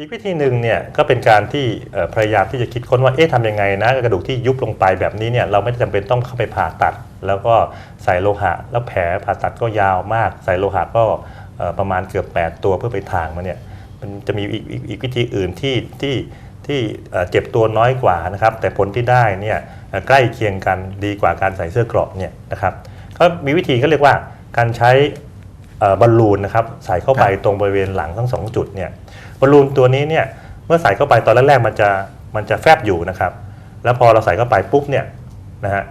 อีกวิธีหนึ่งเนี่ยก็เป็นการที่พยายามที่จะคิดค้นว่าเอ๊ะทำยังไงนะกระดูกที่ยุบลงไปแบบนี้เนี่ยเราไม่จำเป็นต้องเข้าไปผ่าตัด แล้วก็ใส่โลหะ แล้วแผลผ่าตัดก็ยาวมาก ใส่โลหะก็ประมาณเกือบ 8 ตัวเพื่อไปทางมันเนี่ยมันจะมีอีกอกอกวิธีอื่นที่ที่ที่เจ็บตัวน้อยกว่านะครับ แต่ผลที่ได้เนี่ยใกล้เคียงกันดีกว่าการใส่เสื้อเกราะเนี่ยนะครับก็มีวิธีก็เรียกว่าการใช้ บอลลูนนะครับใส่เข้าไปครับตรงบริเวณหลังทั้งสองจุดเนี่ยบอลลูนตัวนี้เนี่ยเมื่อใส่เข้าไปตอนแรกๆมันจะมันจะแฟบอยู่นะครับ แล้วพอเราใส่เข้าไปปุ๊บเนี่ยนะฮะ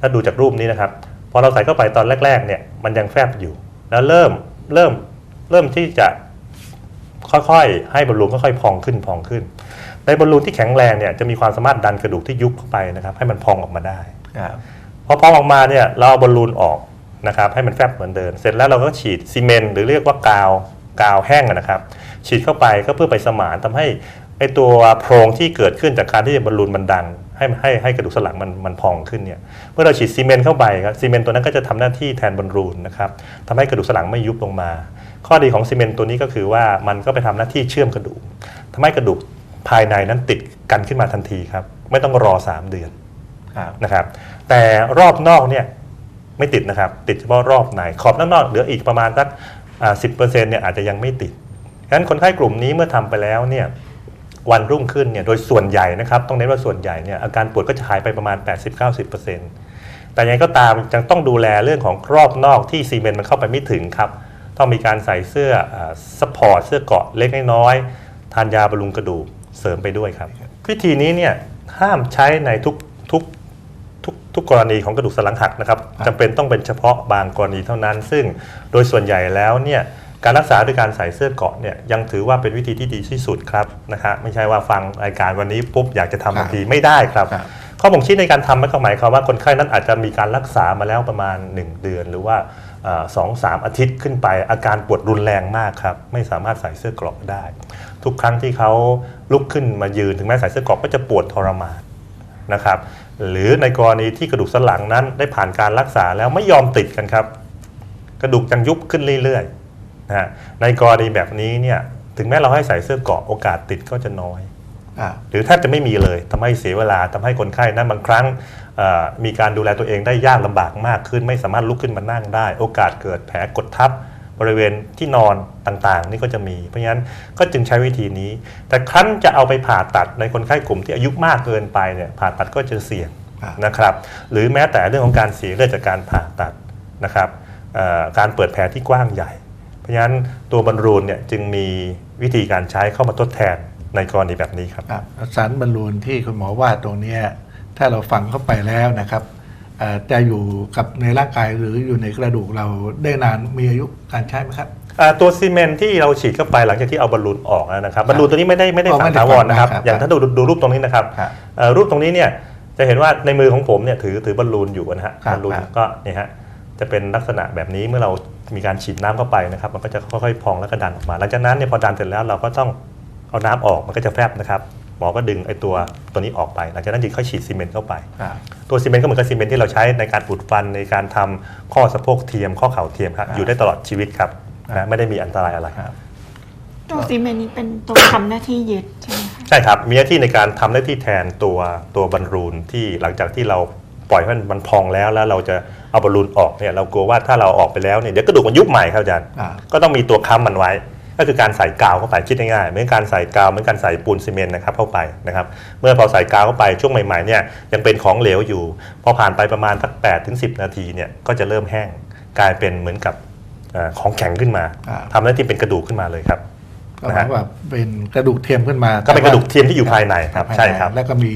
ถ้าดูจากรูปนี้นะครับ พอเราใส่เข้าไปตอนแรกๆเนี่ยมันยังแฟบอยู่ แล้วเริ่มเริ่มเริ่มที่จะค่อยๆ ให้บอลลูนค่อยๆพองขึ้นพองขึ้น ในบอลลูนที่แข็งแรงเนี่ยจะมีความสามารถดันกระดูกที่ยุบเข้าไปนะครับ ให้มันพองออกมาได้ครับพอพองออกมาเนี่ยเราเอาบอลลูนออก นะครับให้มันแฟบเหมือนเดิมเสร็จแล้วเราก็ฉีดซีเมนต์หรือเรียกว่ากาวกาวแห้งอะนะครับ ฉีดเข้าไปก็เพื่อไปสมานทำให้ไอตัวโพรงที่เกิดขึ้นจากการที่บอลลูนมันดันให้ให้ให้กระดูกสันหลังมันมันพองขึ้นเนี่ยเมื่อเราฉีดซีเมนต์เข้าไปครับซีเมนต์ตัวนั้นก็จะทำหน้าที่แทนบอลลูนนะครับทำให้กระดูกสันหลังไม่ยุบลงมา ข้อดีของซีเมนต์ตัวนี้ก็คือว่ามันก็ไปทำหน้าที่เชื่อมกระดูกทำให้กระดูกภายในนั้นติดกันขึ้นมาทันทีครับไม่ต้องรอ 3 เดือนครับนะครับแต่รอบนอกเนี่ย ไม่ติดนะครับ ติดเฉพาะรอบในขอบนอกเหลืออีกประมาณสักสิบเปอร์เซ็นต์เนี่ยอาจจะยังไม่ติดงั้นคนไข้กลุ่มนี้เมื่อทำไปแล้วเนี่ยวันรุ่งขึ้นเนี่ยโดยส่วนใหญ่นะครับต้องเน้นว่าส่วนใหญ่เนี่ยอาการปวดก็จะหายไปประมาณ 80-90%แต่ยังไงก็ตามยังต้องดูแลเรื่องของรอบนอกที่ซีเมนต์มันเข้าไปไม่ถึงครับต้องมีการใส่เสื้อสปอร์ตเสื้อเกาะเล็กน้อยทานยาบำรุงกระดูกเสริมไปด้วยครับ วิธีนี้เนี่ยห้ามใช้ในทุก ทุกทุกทุกกรณีของกระดูกสันหลังหักนะครับครับจำเป็นต้องเป็นเฉพาะบางกรณีเท่านั้น ซึ่งโดยส่วนใหญ่แล้วเนี่ยการรักษาด้วยการใส่เสื้อเกราะเนี่ยยังถือว่าเป็นวิธีที่ดีที่สุดครับนะฮะไม่ใช่ว่าฟังรายการวันนี้ปุ๊บอยากจะทำทันทีไม่ได้ครับครับข้อบ่งชี้ในการทำไม่ก็หมายความว่าคนไข้นั้นอาจจะมีการรักษามาแล้วประมาณ 1 เดือน หรือว่าเอ่อสองสามอาทิตย์ขึ้นไปอาการปวดรุนแรงมากครับ ไม่สามารถใส่เสื้อเกราะได้ ทุกครั้งที่เขาลุกขึ้นมายืนถึงแม้ใส่เสื้อเกราะก็จะปวดทรมานนะครับ หรือในกรณีที่กระดูกสันหลังนั้นได้ผ่านการรักษาแล้วไม่ยอมติดกันครับ กระดูกยังยุบขึ้นเรื่อยๆนะฮะในกรณีแบบนี้เนี่ยถึงแม้เราให้ใส่เสื้อเกราะโอกาสติดก็จะน้อยครับหรือแทบจะไม่มีเลยทำให้เสียเวลาทำให้คนไข้นั้นบางครั้งเอ่อมีการดูแลตัวเองได้ยากลำบากมากขึ้น ไม่สามารถลุกขึ้นมานั่งได้ โอกาสเกิดแผลกดทับ บริเวณที่นอนต่างๆ นี่ก็จะมี เพราะฉะนั้นก็จึงใช้วิธีนี้ แต่ครั้นจะเอาไปผ่าตัดในคนไข้กลุ่มที่อายุมากเกินไปเนี่ยผ่าตัดก็จะเสี่ยงครับนะครับ หรือแม้แต่เรื่องของการเสียเลือดจากการผ่าตัดนะครับเอ่อการเปิดแผลที่กว้างใหญ่ เพราะฉะนั้นตัวบอลลูนเนี่ยจึงมีวิธีการใช้เข้ามาทดแทนในกรณีแบบนี้ครับครับสารบอลลูนที่คุณหมอว่าตรงเนี้ยถ้าเราฝังเข้าไปแล้วนะครับเอ่อ จะอยู่กับในร่างกายหรืออยู่ในกระดูกเราได้นานมีอายุการใช้ไหมครับอ่าตัวซีเมนต์ที่เราฉีดเข้าไปหลังจากที่เอาบอลลูนออกแล้วนะครับครับบอลลูนตัวนี้ไม่ได้ไม่ได้อ๋อฝัไม่งได้ถาวรนะครับฝังนะครับ อย่างถ้าดูดูรูปตรงนี้นะครับครับเอ่อรูปตรงนี้เนี่ยจะเห็นว่าในมือของผมเนี่ยถือถือบอลลูนอยู่นะฮะครับบอลลูนครับก็เนี่ยฮะจะเป็นลักษณะแบบนี้เมื่อเรามีการฉีดน้ำเข้าไปนะครับ มันก็จะค่อยๆพองแล้วก็ดันออกมาหลังจากนั้นเนี่ยพอดันเสร็จแล้วเราก็ต้องเอาน้ำออกมันก็จะแฟบนะครับ หมอก็ดึงไอ้ตัวตัวนี้ออกไป หลังจากนั้นจึงค่อยฉีดซีเมนต์เข้าไปครับตัวซีเมนต์ก็เหมือนกับซีเมนต์ที่เราใช้ในการอุดฟันในการทำข้อสะโพกเทียมข้อเข่าเทียมครับครับอยู่ได้ตลอดชีวิตครับนะไม่ได้มีอันตรายอะไรครับตัวซีเมนต์นี้เป็นตัวทำหน้าที่ยึดใช่ไหมคะใช่ครับมีหน้าที่ในการทำหน้าที่แทนตัวตัวบอลลูนที่หลังจากที่เราปล่อยให้มันมันพองแล้วแล้วเราจะเอาบอลลูนออกเนี่ยเรากลัวว่าถ้าเราออกไปแล้วเนี่ยเดี๋ยวกระดูกมันยุบใหม่ครับอาจารย์อ่าก็ต้องมีตัวค้ำมันไว้ ก็คือการใส่กาวเข้าไปคิดง่ายๆเหมือนการใส่กาวเหมือนการใส่ปูนซีเมนต์นะครับเข้าไปนะครับเมื่อพอใส่กาวเข้าไปช่วงใหม่ๆเนี่ยยังเป็นของเหลวอยู่ พอผ่านไปประมาณสัก8ถึง10 นาทีเนี่ยก็จะเริ่มแห้งกลายเป็นเหมือนกับเอ่อของแข็งขึ้นมาอ่าทำหน้าที่เป็นกระดูกขึ้นมาเลยครับก็หมายว่าเป็นกระดูกเทียมขึ้นมา ก็เป็นกระดูกเทียมที่อยู่ภายในครับภายใช่ครับ แล้วก็มี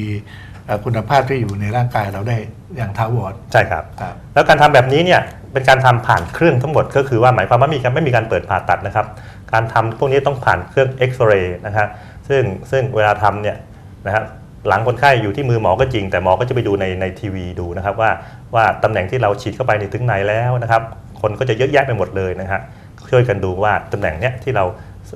เอ่อคุณภาพที่อยู่ในร่างกายเราได้อย่างท้าวรใช่ครับครับ แล้วการทำแบบนี้เนี่ยเป็นการทำผ่านเครื่องทั้งหมดก็คือว่าหมายความว่ามีการไม่มีการเปิดผ่าตัดนะครับ การทำพวกนี้ต้องผ่านเครื่องเอ็กซเรย์นะครับซึ่งซึ่งเวลาทำเนี่ยนะฮะหลังคนไข้อยู่ที่มือหมอก็จริง แต่หมอก็จะไปดูในในทีวีดูนะครับว่าว่าตำแหน่งที่เราฉีดเข้าไปในถึงไหนแล้วนะครับคนก็จะเยอะแยะไปหมดเลยนะฮะช่วยกันดูว่าตำแหน่งเนี้ยที่เรา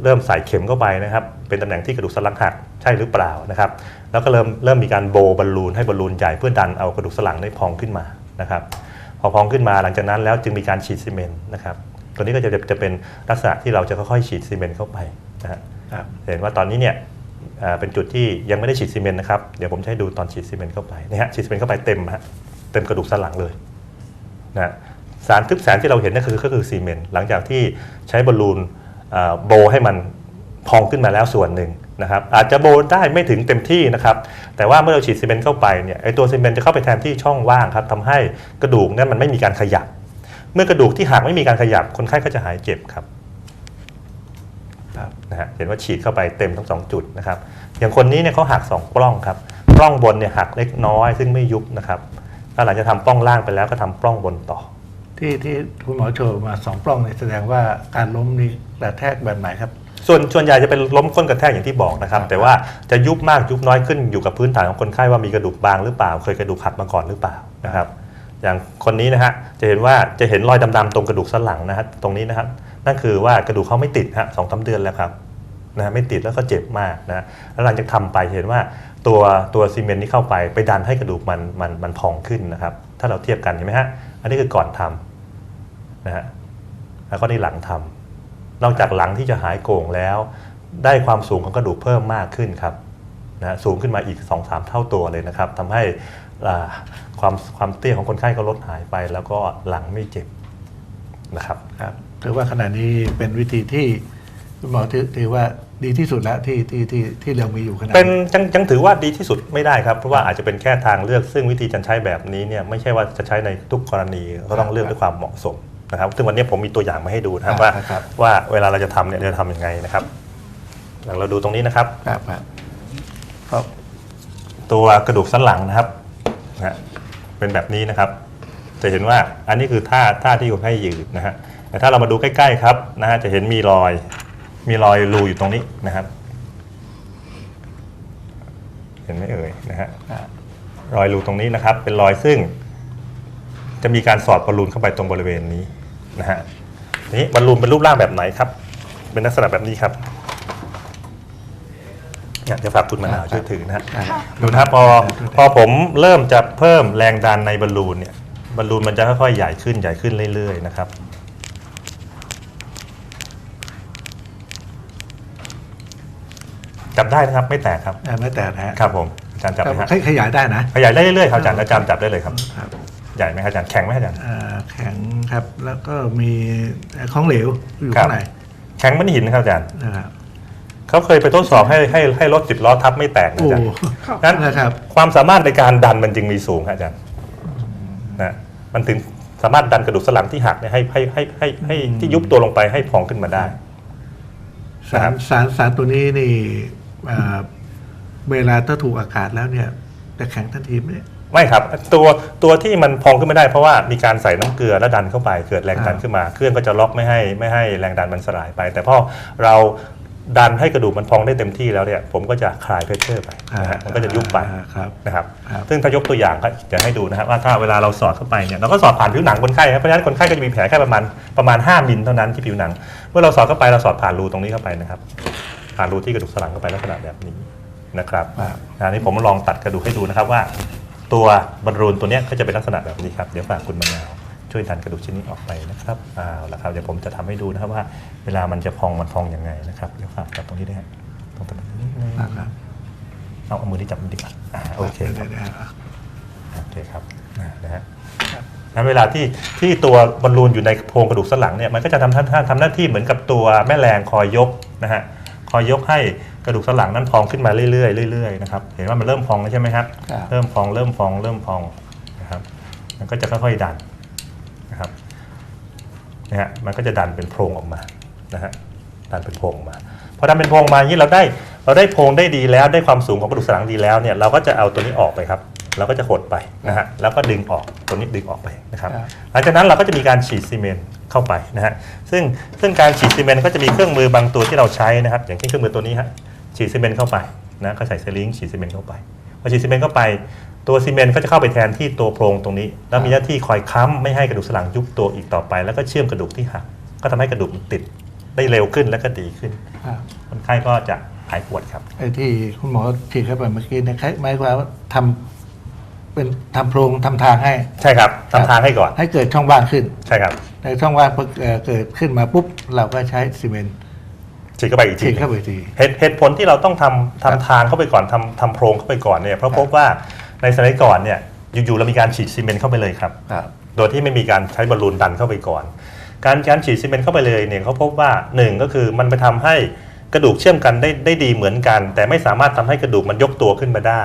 เริ่มใส่เข็มเข้าไปนะครับเป็นตำแหน่งที่กระดูกสันหลังหักใช่หรือเปล่านะครับแล้วก็เริ่มเริ่มมีการโบบอลลูนให้บอลลูนใหญ่เพื่อดันเอากระดูกสันหลังได้พองขึ้นมานะครับพอพองขึ้นมาหลังจากนั้นแล้วจึงมีการฉีดซีเมนต์นะครับ ตัวนี้ก็จะจะจะเป็นลักษณะที่เราจะค่อยๆฉีดซีเมนต์เข้าไปนะฮะครับเห็นว่าตอนนี้เนี่ยอ่าเป็นจุดที่ยังไม่ได้ฉีดซีเมนต์นะครับ เดี๋ยวผมจะให้ดูตอนฉีดซีเมนต์เข้าไปนี่ฮะฉีดซีเมนต์เข้าไปเต็มฮะเต็มกระดูกสันหลังเลยนะสารทึบแสนที่เราเห็นนั่นคือก็คือซีเมนต์หลังจากที่ใช้บอลลูนอ่าโบให้มันพองขึ้นมาแล้วส่วนหนึ่งนะครับอาจจะโบได้ไม่ถึงเต็มที่นะครับแต่ว่าเมื่อเราฉีดซีเมนต์เข้าไปเนี่ยไอตัวซีเมนต์จะเข้าไปแทนที่ช่องว่างครับทำให้กระดูกเนี่ยมันไม่มีการขยับ เมื่อกระดูกที่หักไม่มีการขยับ คนไข้ก็จะหายเจ็บครับครับนะฮะเห็นว่าฉีดเข้าไปเต็มทั้งสองจุดนะครับ อย่างคนนี้เนี่ยเขาหักสองปล้องครับปล้องบนเนี่ยหักเล็กน้อย ซึ่งไม่ยุบนะครับแล้วหลังจากทำปล้องล่างไปแล้วก็ทำปล้องบนต่อ ที่ที่คุณหมอโชว์มาสองปล้องเนี่ยแสดงว่าการล้มนี่กระแทกแบบไหนครับ ส่วนส่วนใหญ่จะเป็นล้มก้นกระแทกอย่างที่บอกนะครับครับ แต่ว่าจะยุบมากยุบน้อยขึ้นอยู่กับพื้นฐานของคนไข้ว่ามีกระดูกบางหรือเปล่า เคยกระดูกหักมาก่อนหรือเปล่านะครับ อย่างคนนี้นะฮะจะเห็นว่าจะเห็นรอยดำๆตรงกระดูกสันหลังนะฮะตรงนี้นะครับนั่นคือว่ากระดูกเขาไม่ติดฮะสองสาเดือนแล้วครับนะฮะไม่ติดแล้วก็เจ็บมากนะแล้วหลังจากทำไปเห็นว่าตัวตัวซีเมนต์นี้เข้าไปไปดันให้กระดูกมันมันมันพองขึ้นนะครับ ถ้าเราเทียบกันเห็นไหมฮะอันนี้คือก่อนทำนะฮะแล้วก็นี่หลังทำนอกจากหลังที่จะหายโก่งแล้ว ได้ความสูงของกระดูกเพิ่มมากขึ้นครับ นะฮะสูงขึ้นมาอีก 2-3 เท่าตัวเลยนะครับทำให้อ่าความความเตี้ยของคนไข้ก็ลดหายไป แล้วก็หลังไม่เจ็บนะครับครับถือว่าขณะนี้เป็นวิธีที่คุณหมอถือถือว่าดีที่สุดแล้วที่ที่ที่ที่เรามีอยู่ขณะเป็นยังยังถือว่าดีที่สุดไม่ได้ครับ เพราะว่าอาจจะเป็นแค่ทางเลือกซึ่งวิธีการใช้แบบนี้เนี่ยไม่ใช่ว่าจะใช้ในทุกกรณีก็ต้องเลือกด้วยความเหมาะสมนะครับซึ่งวันนี้ผมมีตัวอย่างมาให้ดูนะครับว่าครับว่าเวลาเราจะทำเนี่ยเราจะทำยังไงนะครับหลังเราดูตรงนี้นะครับครับ ครับตัวกระดูกสันหลังนะครับนะเป็นแบบนี้นะครับ จะเห็นว่าอันนี้คือท่าท่าที่คนไข้ยืนนะฮะแต่ถ้าเรามาดูใกล้ ๆ ครับนะฮะจะเห็นมีรอย มีรอยรูอยู่ตรงนี้นะครับ เห็นไหมเอ่ยนะฮะรอยรูตรงนี้นะครับ เป็นรอยซึ่ง จะมีการสอดบอลลูนเข้าไปตรงบริเวณนี้นะฮะนี้บอลลูนเป็นรูปร่างแบบไหนครับ เป็นลักษณะแบบนี้ครับ อยากจะฝากคุณมะนาวช่วยถือนะฮะครับดูนะครับพอพอผมเริ่มจะเพิ่มแรงดันในบอลลูนเนี่ยบอลลูนมันจะค่อยๆใหญ่ขึ้นใหญ่ขึ้นเรื่อยๆนะครับจับได้นะครับไม่แตกครับอ่าไม่แต่นะฮะครับผมอาจารย์จับไหมฮะขขยายได้นะ ขยายได้เรื่อยๆครับอาจารย์อาจารย์จับได้เลยครับครับใหญ่ไหมครับอาจารย์แข็งไหมอาจารย์อ่าแข็งครับแล้วก็มีของเหลวอยู่ครับข้างในแข็งเหมันหินนะครับอาจารย์นะครับ เขาเคยไปทดสอบให้ให้ให้รถสิบล้อทับไม่แตกนะโอ้อาจารย์ครับนั้นนะครับ ความสามารถในการดันมันจึงมีสูงครับอาจารย์นะมันถึงสามารถดันกระดูกสันหลังที่หักเนี่ยให้ให้ให้ให้ให้ที่ยุบตัวลงไปให้พองขึ้นมาได้ สาครัรบ สารสารตัวนี้นี่อ่าเวลาถ้าถูกอากาศแล้วเนี่ยจะแข็งทันทีไหมเนี่ย ไม่ครับ ตัวตัวที่มันพองขึ้นไม่ได้เพราะว่ามีการใส่น้ำเกลือแล้วดันเข้าไปเกิดแรงดันอ่า ขึ้นมา เครื่องก็จะล็อกไม่ให้ไม่ให้แรงดันมันสลายไป แต่พอเรา ดันให้กระดูกมันพองได้เต็มที่แล้วเนี่ยผมก็จะคลายเพชเชอร์ไปนะฮะมันก็จะยุบไปอ่าครับนะครับครับซึ่งถ้ายกตัวอย่างก็จะให้ดูนะครับว่าถ้าเวลาเราสอดเข้าไปเนี่ยเราก็สอดผ่านผิวหนังคนไข้ครับเพราะฉะนั้นคนไข้ก็จะมีแผลแค่ประมาณประมาณ 5มิลเท่านั้นที่ผิวหนัง เมื่อเราสอดเข้าไปเราสอดผ่านรูตรงนี้เข้าไปนะครับผ่านรูที่กระดูกสันหลังเข้าไปลักษณะแบบนี้นะครับครับอันนี้ผมลองตัดกระดูกให้ดูนะครับว่า ตัวบอลลูนตัวเนี้ยก็จะเป็นลักษณะแบบนี้ครับเดี๋ยวฝากคุณมะนาว ช่วยดันกระดูกชิ้นนี้ออกไปนะครับเอาละครับเดี๋ยวผมจะทำให้ดูนะครับว่า เวลามันจะพองมันพองยังไงนะครับเดี๋ยวฝากจับตรงนี้ด้วยฮะตรงตรงนี้นิดนึงนะครับเอาเอามือที่จับมันดีกว่าอ่าโอเคครับดี๋ยวๆๆโอเคครับอ่านะฮะนั้นเวลาที่ที่ตัวบอลลูนอยู่ในโพรงกระดูกสันหลังเนี่ยมันก็จะทำท่าทำหน้าที่เหมือนกับตัวแม่แรงคอยยกนะฮะคอยยกให้กระดูกสันหลังนั้นพองขึ้นมาเรื่อยๆเรื่อยๆนะครับเห็นว่ามันเริ่มพองแล้วใช่ไหมครับครับเริ่มพองเริ่มพองเริ่มพองนะครับมันก็จะค่อยๆดันนะครับ นะฮะมันก็จะดันเป็นโพรงออกมานะฮะดันเป็นโพรงออกมาพอดันเป็นโพรงออกมาอย่างนี้เราได้เราได้โพรงได้ดีแล้วได้ความสูงของกระดูกสันหลังดีแล้วเนี่ยเราก็จะเอาตัวนี้ออกไปครับเราก็จะหดไปนะฮะแล้วก็ดึงออกตัวนี้ดึงออกไปนะครับครับหลังจากนั้นเราก็จะมีการฉีดซีเมนต์เข้าไปนะฮะซึ่งซึ่งการฉีดซีเมนต์ก็จะมีเครื่องมือบางตัวที่เราใช้นะครับ อย่างเช่นเครื่องมือตัวนี้ฮะฉีดซีเมนต์เข้าไปนะก็ใส่สลิงฉีดซีเมนต์เข้าไปพอฉีดซีเมนต์เข้าไป ตัวซีเมนต์ก็จะเข้าไปแทนที่ตัวโพรงตรงนี้ แล้วมีหน้าที่คอยค้ำไม่ให้กระดูกสันหลังยุบตัวอีกต่อไป แล้วก็เชื่อมกระดูกที่หักก็ทำให้กระดูกมันติดได้เร็วขึ้นและก็ดีขึ้นครับคนไข้ก็จะหายปวดครับไอ้ที่คุณหมอฉีดเข้าไปเมื่อกี้เนี่ยคล้ายหมายความว่าทำเป็นทำโพรงทำทางให้ ใช่ครับทำทางให้ก่อน ให้เกิดช่องว่างขึ้นใช่ครับ ในช่องว่างพอเอ่อเกิดขึ้นมาปุ๊บเราก็ใช้ซีเมนต์ฉีดเข้าไปอีกทีฉีดหนึ่งเข้าไปทีเหตุเหตุผลที่เราต้องทำทำทางเข้าไปก่อนทำทำโพรงเข้าไปก่อนเนี่ยเพราะครับพบว่า ในสมัยก่อนเนี่ยอยู่ๆเรามีการฉีดซีเมนต์เข้าไปเลยครับ ครับโดยที่ไม่มีการใช้บอลลูนดันเข้าไปก่อน การการฉีดซีเมนต์เข้าไปเลยเนี่ยเขาพบว่าหนึ่งก็คือมันไปทำให้กระดูกเชื่อมกันได้ได้ดีเหมือนกัน แต่ไม่สามารถทำให้กระดูกมันยกตัวขึ้นมาได้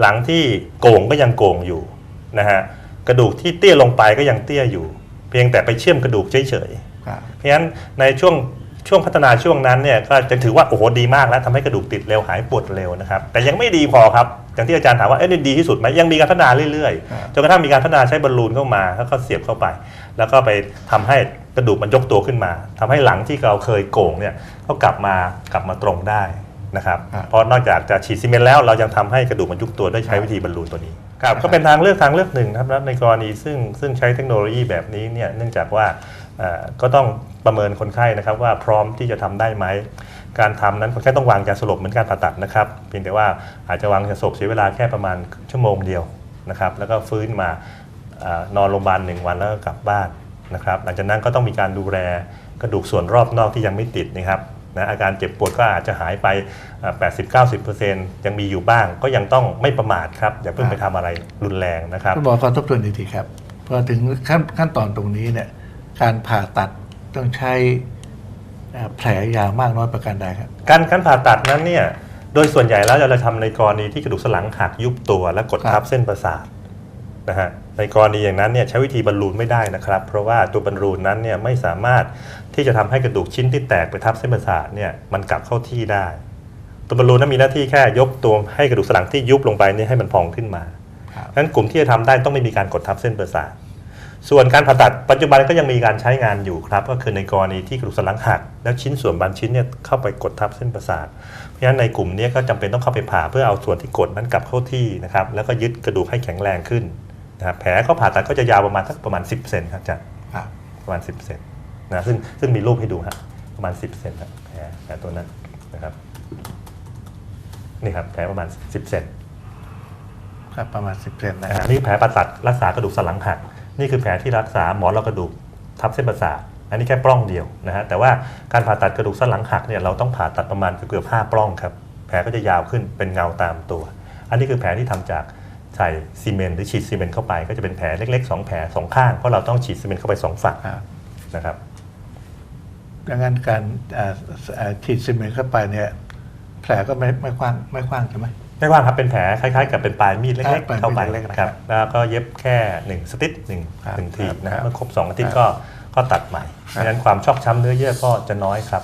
หลังที่โก่งก็ยังโก่งอยู่นะฮะกระดูกที่เตี้ยลงไปก็ยังเตี้ยอยู่ เพียงแต่ไปเชื่อมกระดูกเฉยๆ ครับ เพราะฉะนั้นในช่วงช่วงพัฒนาช่วงนั้นเนี่ยก็จะถือว่าโอ้โหดีมากแล้วทำให้กระดูกติดเร็วหายปวดเร็วนะครับ แต่ยังไม่ดีพอครับ อย่างที่อาจารย์ถามว่าเอ๊ะนี่ดีที่สุดไหมยังมีการพัฒนาเรื่อยครับๆจนกระทั่งมีการพัฒนาใช้บอลลูนเข้ามาแล้วก็เสียบเข้าไป แล้วก็ไปทำให้กระดูกมันยกตัวขึ้นมาทำให้หลังที่เราเคยโก่งเนี่ยก็กลับมากลับมาตรงได้นะครับครับเพราะนอกจากจะฉีดซีเมนต์แล้วเรายังทำให้กระดูกมันยุบตัวด้วยใช้วิธีบอลลูนตัวนี้ครับก็เป็นทางเลือกทางเลือกหนึ่งนะครับในกรณีซึ่งซึ่งใช้เทคโนโลยีแบบนี้เนี่ยเนื่องจากว่าเอ่อก็ต้องประเมินคนไข้นะครับว่าพร้อมที่จะทำได้ไหม การทำนั้นคนไข้ต้องวางยาสลบเหมือนการผ่าตัดนะครับ เพียงแต่ว่าอาจจะวางยาสลบเสียเวลาแค่ประมาณชั่วโมงเดียวนะครับ แล้วก็ฟื้นมานอนโรงพยาบาลหนึ่งวันแล้วก็กลับบ้านนะครับ หลังจากนั้นก็ต้องมีการดูแลกระดูกส่วนรอบนอกที่ยังไม่ติดนะครับนะอาการเจ็บปวดก็อาจจะหายไปเอ่อ80-90%ยังมีอยู่บ้าง ก็ยังต้องไม่ประมาทครับ อย่าเพิ่งไปทำอะไรรุนแรงนะครับคุณหมอขอทบทวนอีกทีครับพอถึงขั้นขั้นตอนตรงนี้เนี่ยการผ่าตัดต้องใช้ แผลยาวมากน้อยประการใดครับการการผ่าตัดนั้นเนี่ยโดยส่วนใหญ่แล้วเราจะทำในกรณีที่กระดูกสันหลังหักยุบตัวและกดครัทับบเส้นประสาทนะฮะในกรณีอย่างนั้นเนี่ยใช้วิธีบอลลูนไม่ได้นะครับ เพราะว่าตัวบอลลูนนั้นเนี่ยไม่สามารถที่จะทำให้กระดูกชิ้นที่แตกไปทับเส้นประสาทเนี่ยมันกลับเข้าที่ได้ ตัวบอลลูนนั้นมีหน้าที่แค่ยกตัวให้กระดูกสันหลังที่ยุบลงไปเนี่ยให้มันพองขึ้นมาครับงั้นกลุ่มที่จะทำได้ต้องไม่มีการกดทับเส้นประสาท ส่วนการผ่าตัดปัจจุบันก็ยังมีการใช้งานอยู่ครับ ก็คือในกรณีที่กระดูกสันหลังหัก แล้วชิ้นส่วนบางชิ้นเนี่ยเข้าไปกดทับเส้นประสาท เพราะฉะนั้นในกลุ่มนี้ก็จำเป็นต้องเข้าไปผ่าเพื่อเอาส่วนที่กดนั้นกลับเข้าที่นะครับแล้วก็ยึดกระดูกให้แข็งแรงขึ้นนะครับแผลก็ผ่าตัดก็จะยาวประมาณสักประมาณ 10เซนครับอาจารย์ครับประมาณ 10เซนนะซึ่งซึ่งมีรูปให้ดูครับประมาณ 10เซนครับแผลแผลตัวนั้นนะครับนี่ครับแผลประมาณ 10เซนครับประมาณ 10เซนนะนะคฮะรับนี่แผลประตัดรักษากระดูกสันหลังหัก นี่คือแผลที่รักษาหมอนรองกระดูกทับเส้นประสาทอันนี้แค่ปล้องเดียวนะฮะแต่ว่าการผ่าตัดกระดูกสันหลังหักเนี่ยเราต้องผ่าตัดประมาณเกือบๆห้าปล้องครับแผลก็จะยาวขึ้นเป็นเงาตามตัว อันนี้คือแผลที่ทำจากใส่ซีเมนต์หรือฉีดซีเมนต์เข้าไป ก็จะเป็นแผลเล็กๆสองแผลสองข้างเพราะเราต้องฉีดซีเมนต์เข้าไปสองฝั่งครับนะครับดังนั้นการอ่าอ่าฉีดซีเมนต์เข้าไปเนี่ยแผลก็ไม่ไม่กว้างไม่กว้างใช่ไหม ไม่ว่าครับเป็นแผลคล้ายๆ กับเป็นปลายมีดเล็กปลายมีดๆเข้าไปเล็กๆนะคครัรับบแล้วก็เย็บแค่หนึ่งสติ๊กหนึ่งครับหนึ่งทีครับนะครัฮะบเมื่อครบสองอาทิตย์ก็ก็ตัดใหม่เพราะฉะนั้นความชอกช้ำเนื้อเยื่อก็จะน้อยครับ